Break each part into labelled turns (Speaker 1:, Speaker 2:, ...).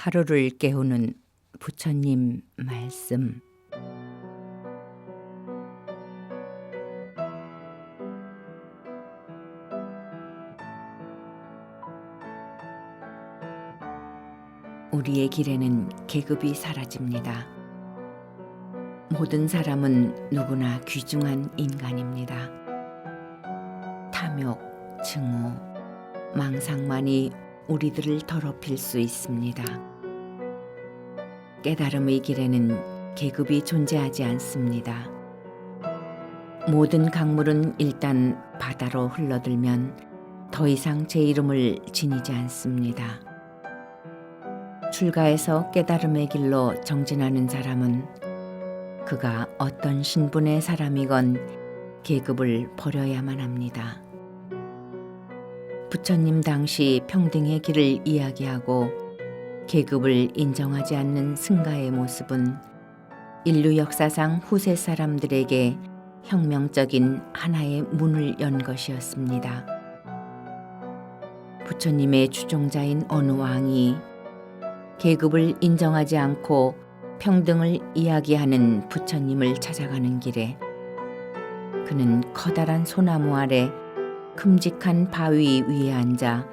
Speaker 1: 하루를 깨우는 부처님 말씀. 우리의 길에는 계급이 사라집니다. 모든 사람은 누구나 귀중한 인간입니다. 탐욕, 증오, 망상만이 우리들을 더럽힐 수 있습니다. 깨달음의 길에는 계급이 존재하지 않습니다. 모든 강물은 일단 바다로 흘러들면 더 이상 제 이름을 지니지 않습니다. 출가해서 깨달음의 길로 정진하는 사람은 그가 어떤 신분의 사람이건 계급을 버려야만 합니다. 부처님 당시 평등의 길을 이야기하고 계급을 인정하지 않는 승가의 모습은 인류 역사상 후세 사람들에게 혁명적인 하나의 문을 연 것이었습니다. 부처님의 주종자인 어느 왕이 계급을 인정하지 않고 평등을 이야기하는 부처님을 찾아가는 길에 그는 커다란 소나무 아래 큼직한 바위 위에 앉아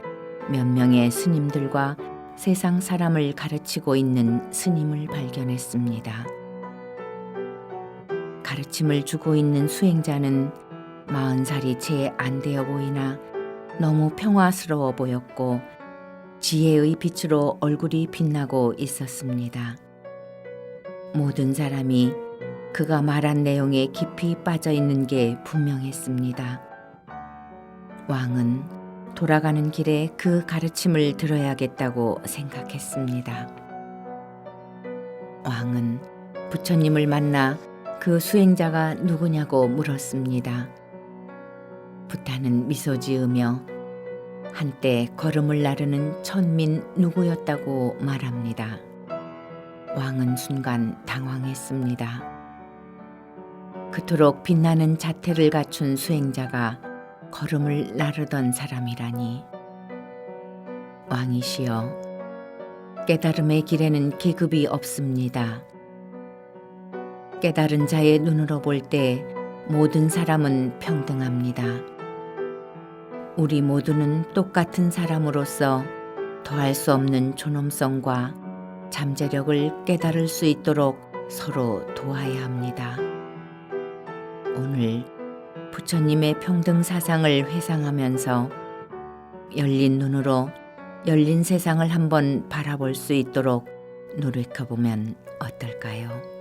Speaker 1: 몇 명의 스님들과 세상 사람을 가르치고 있는 스님을 발견했습니다. 가르침을 주고 있는 수행자는 마흔 살이 채 안 되어 보이나 너무 평화스러워 보였고 지혜의 빛으로 얼굴이 빛나고 있었습니다. 모든 사람이 그가 말한 내용에 깊이 빠져 있는 게 분명했습니다. 왕은 돌아가는 길에 그 가르침을 들어야겠다고 생각했습니다. 왕은 부처님을 만나 그 수행자가 누구냐고 물었습니다. 부타는 미소 지으며 한때 걸음을 나르는 천민 누구였다고 말합니다. 왕은 순간 당황했습니다. 그토록 빛나는 자태를 갖춘 수행자가 걸음을 나르던 사람이라니. 왕이시여, 깨달음의 길에는 계급이 없습니다. 깨달은 자의 눈으로 볼 때 모든 사람은 평등합니다. 우리 모두는 똑같은 사람으로서 더할 수 없는 존엄성과 잠재력을 깨달을 수 있도록 서로 도와야 합니다. 오늘 부처님의 평등 사상을 회상하면서 열린 눈으로 열린 세상을 한번 바라볼 수 있도록 노력해보면 어떨까요?